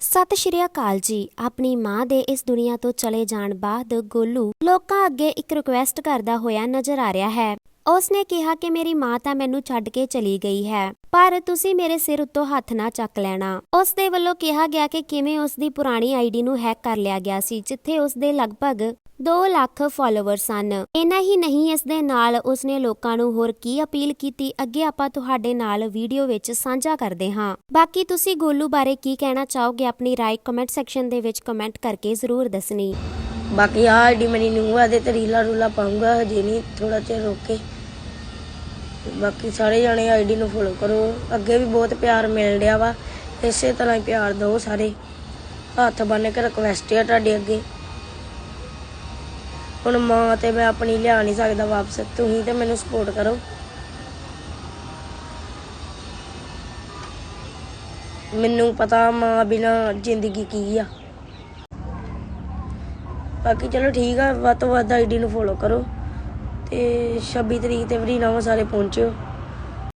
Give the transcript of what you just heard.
ਸਤਿ ਸ਼੍ਰੀ ਅਕਾਲ ਜੀ। ਆਪਣੀ ਮਾਂ ਦੇ ਇਸ ਦੁਨੀਆ ਤੋਂ ਚਲੇ ਜਾਣ ਬਾਅਦ ਗੋਲੂ ਲੋਕਾਂ ਅੱਗੇ ਇੱਕ ਰਿਕੁਐਸਟ ਕਰਦਾ ਹੋਇਆ ਨਜ਼ਰ ਆ ਰਿਹਾ ਹੈ। ਉਸਨੇ ਕਿਹਾ ਕਿ ਮੇਰੀ ਮਾਂ ਤਾਂ ਮੈਨੂੰ ਛੱਡ ਕੇ ਚਲੀ ਗਈ ਹੈ, ਪਰ ਤੁਸੀਂ ਮੇਰੇ ਸਿਰ ਉੱਤੋਂ ਹੱਥ ਨਾ ਚੱਕ ਲੈਣਾ। ਉਸ ਦੇ ਵੱਲੋਂ ਕਿਹਾ ਗਿਆ ਕਿ ਕਿਵੇਂ ਉਸ ਦੀ ਪੁਰਾਣੀ ਆਈਡੀ ਨੂੰ ਹੈਕ ਕਰ ਲਿਆ ਗਿਆ ਸੀ, ਜਿੱਥੇ ਉਸ ਦੇ ਲਗਭਗ 2 ਲੱਖ ਫਾਲੋਅਰ ਸਨ। ਇਨਾ ਹੀ ਨਹੀਂ, ਇਸ ਦੇ ਨਾਲ ਉਸਨੇ ਲੋਕਾਂ ਨੂੰ ਹੋਰ ਕੀ ਅਪੀਲ ਕੀਤੀ? ਅੱਗੇ ਆਪਾਂ ਤੁਹਾਡੇ ਨਾਲ ਵੀਡੀਓ ਵਿੱਚ ਸਾਂਝਾ ਕਰਦੇ ਹਾਂ। ਬਾਕੀ ਤੁਸੀਂ ਗੋਲੂ ਬਾਰੇ ਕੀ ਕਹਿਣਾ ਚਾਹੋਗੇ? ਆਪਣੀ ਰਾਏ ਕਮੈਂਟ ਸੈਕਸ਼ਨ ਦੇ ਵਿੱਚ ਕਮੈਂਟ ਕਰਕੇ ਜ਼ਰੂਰ ਦੱਸਣੀ। ਬਾਕੀ ਆ ਆਈਡੀ ਮੇਰੀ ਨਿਊ ਆ ਤੇ ਰੀਲਾ ਰੂਲਾ ਪਾਉਂਗਾ ਹਜੇ ਨਹੀਂ ਥੋੜਾ ਚਿਰ ਰੁਕ। ਕੇ ਬਾਕੀ ਸਾਰੇ ਜਾਣੇ ਆਈਡੀ ਨੂੰ ਫੋਲੋ ਕਰੋ। ਅੱਗੇ ਵੀ ਬਹੁਤ ਪਿਆਰ ਮਿਲ ਰਿਹਾ ਵਾ। ਇਸੇ ਤਰ੍ਹਾਂ ਹੀ ਪਿਆਰ ਦਿਓ ਸਾਰੇ। ਹੱਥ ਬੰਨ ਕੇ ਰਿਕਵੈਸਟ ਹੈ ਤੁਹਾਡੇ ਅੱਗੇ। ਹੁਣ ਮਾਂ ਤੇ ਮੈਂ ਆਪਣੀ ਲਿਆ ਨਹੀਂ ਸਕਦਾ ਵਾਪਸ, ਤੁਸੀਂ ਤੇ ਮੈਨੂੰ ਸਪੋਰਟ ਕਰੋ। ਮੈਨੂੰ ਪਤਾ ਮਾਂ ਬਿਨਾ ਜ਼ਿੰਦਗੀ ਕੀ ਆ। ਬਾਕੀ ਚਲੋ ਠੀਕ ਆ, ਵੱਧ ਤੋਂ ਵੱਧ ਆਈਡੀ ਨੂੰ ਫੋਲੋ ਕਰੋ ਤੇ 26 ਤਰੀਕ ਤੇ ਵਰੀਨਾ ਸਾਰੇ ਪਹੁੰਚਿਓ।